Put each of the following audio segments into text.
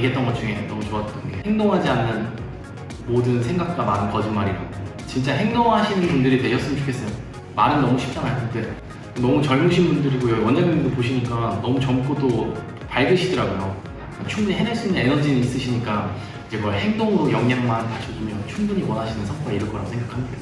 얘기했던 것 중에 너무 좋았던 게 행동하지 않는 모든 생각과 많은 거짓말이라고. 진짜 행동하시는 분들이 되셨으면 좋겠어요. 말은 너무 쉽잖아요 근데. 너무 젊으신 분들이고 여기 원장님도 보시니까 너무 젊고 또 밝으시더라고요. 충분히 해낼 수 있는 에너지는 있으시니까 이제 뭘 행동으로 역량만 받쳐주면 충분히 원하시는 성과가 이룰 거라고 생각합니다.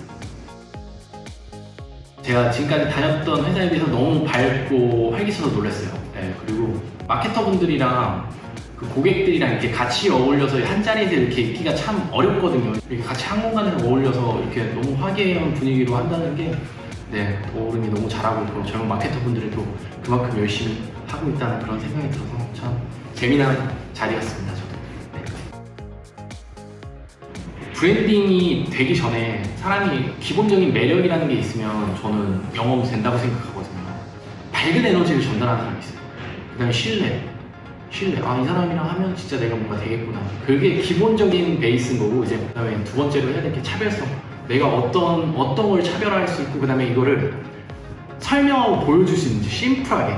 제가 지금까지 다녔던 회사에 비해서 너무 밝고 활기차서 놀랐어요. 네, 그리고 마케터분들이랑 그 고객들이랑 이렇게 같이 어울려서 한 자리에서 이렇게 있기가 참 어렵거든요. 이렇게 같이 한 공간에서 어울려서 이렇게 너무 화기애애한 분위기로 한다는 게 네, 어른이 너무 잘하고 있고 젊은 마케터 분들이 또 그만큼 열심히 하고 있다는 그런 생각이 들어서 참 재미난 자리였습니다. 저도. 네. 브랜딩이 되기 전에 사람이 기본적인 매력이라는 게 있으면 저는 영업이 된다고 생각하거든요. 밝은 에너지를 전달하는 사람이 있어요. 그 다음에 신뢰. 신뢰. 아, 이 사람이랑 하면 진짜 내가 뭔가 되겠구나. 그게 기본적인 베이스인 거고, 이제 그 다음에 두 번째로 해야 될 게 차별성. 내가 어떤, 어떤 걸 차별화할 수 있고, 그 다음에 이거를 설명하고 보여줄 수 있는지, 심플하게.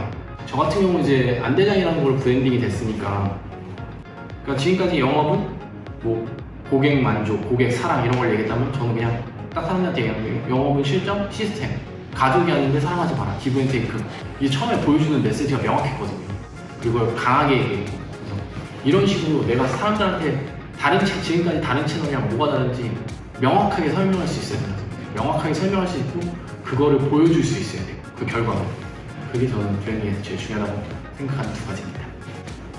저 같은 경우는 이제 안대장이라는 걸 브랜딩이 됐으니까, 그러니까 지금까지 영업은 뭐 고객 만족, 고객 사랑 이런 걸 얘기했다면 저는 그냥 딱 사람들한테 얘기하는 게 영업은 실점, 시스템, 가족이 아닌데 사랑하지 마라, 기브 앤 테이크 이게 처음에 보여주는 메시지가 명확했거든요. 그걸 강하게 그래서 이런 식으로 내가 사람들한테 다른 채, 지금까지 다른 채널이랑 뭐가 다른지 명확하게 설명할 수 있어야 돼요. 명확하게 설명할 수 있고 그거를 보여줄 수 있어야 돼요. 그 결과를. 그게 저는 브랜딩에서 제일 중요하다고 생각하는 두 가지입니다.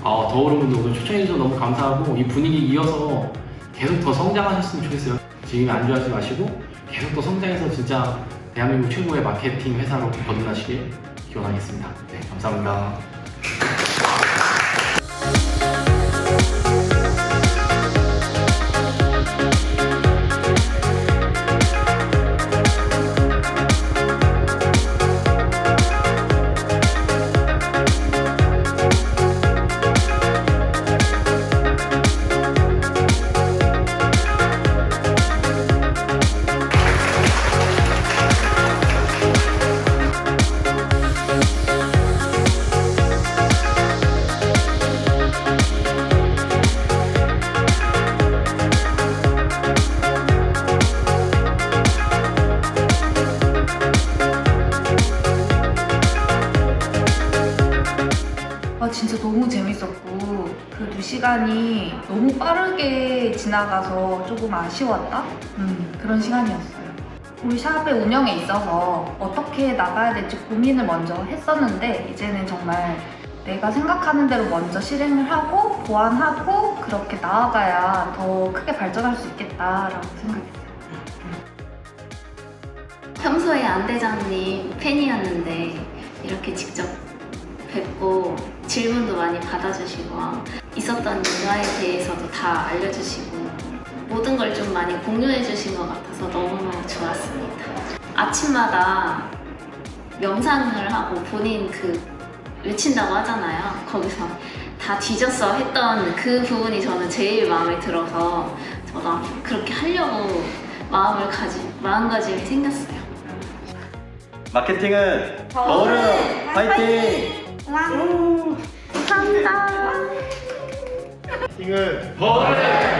아, 더우른 분들 오늘 초청해주셔서 너무 감사하고 이 분위기 이어서 계속 더 성장하셨으면 좋겠어요. 지금 안주하지 마시고 계속 더 성장해서 진짜 대한민국 최고의 마케팅 회사로 거듭나시길 기원하겠습니다. 네, 감사합니다. 진짜 너무 재밌었고 그 두 시간이 너무 빠르게 지나가서 조금 아쉬웠다? 음, 그런 시간이었어요. 우리 샵의 운영에 있어서 어떻게 나가야 될지 고민을 먼저 했었는데 이제는 정말 내가 생각하는 대로 먼저 실행을 하고 보완하고 그렇게 나아가야 더 크게 발전할 수 있겠다라고 생각했어요. 평소에 안 대장님 팬이었는데 이렇게 직접 뵙고 질문도 많이 받아주시고 있었던 일화에 대해서도 다 알려주시고 모든 걸 좀 많이 공유해 주신 것 같아서 너무너무 좋았습니다. 아침마다 명상을 하고 본인 그 외친다고 하잖아요. 거기서 다 뒤졌어 했던 그 부분이 저는 제일 마음에 들어서 저도 그렇게 하려고 마음을 가지 마음가짐이 생겼어요. 마케팅은 더우름 화이팅! 감사합니다. 마케팅은 버래!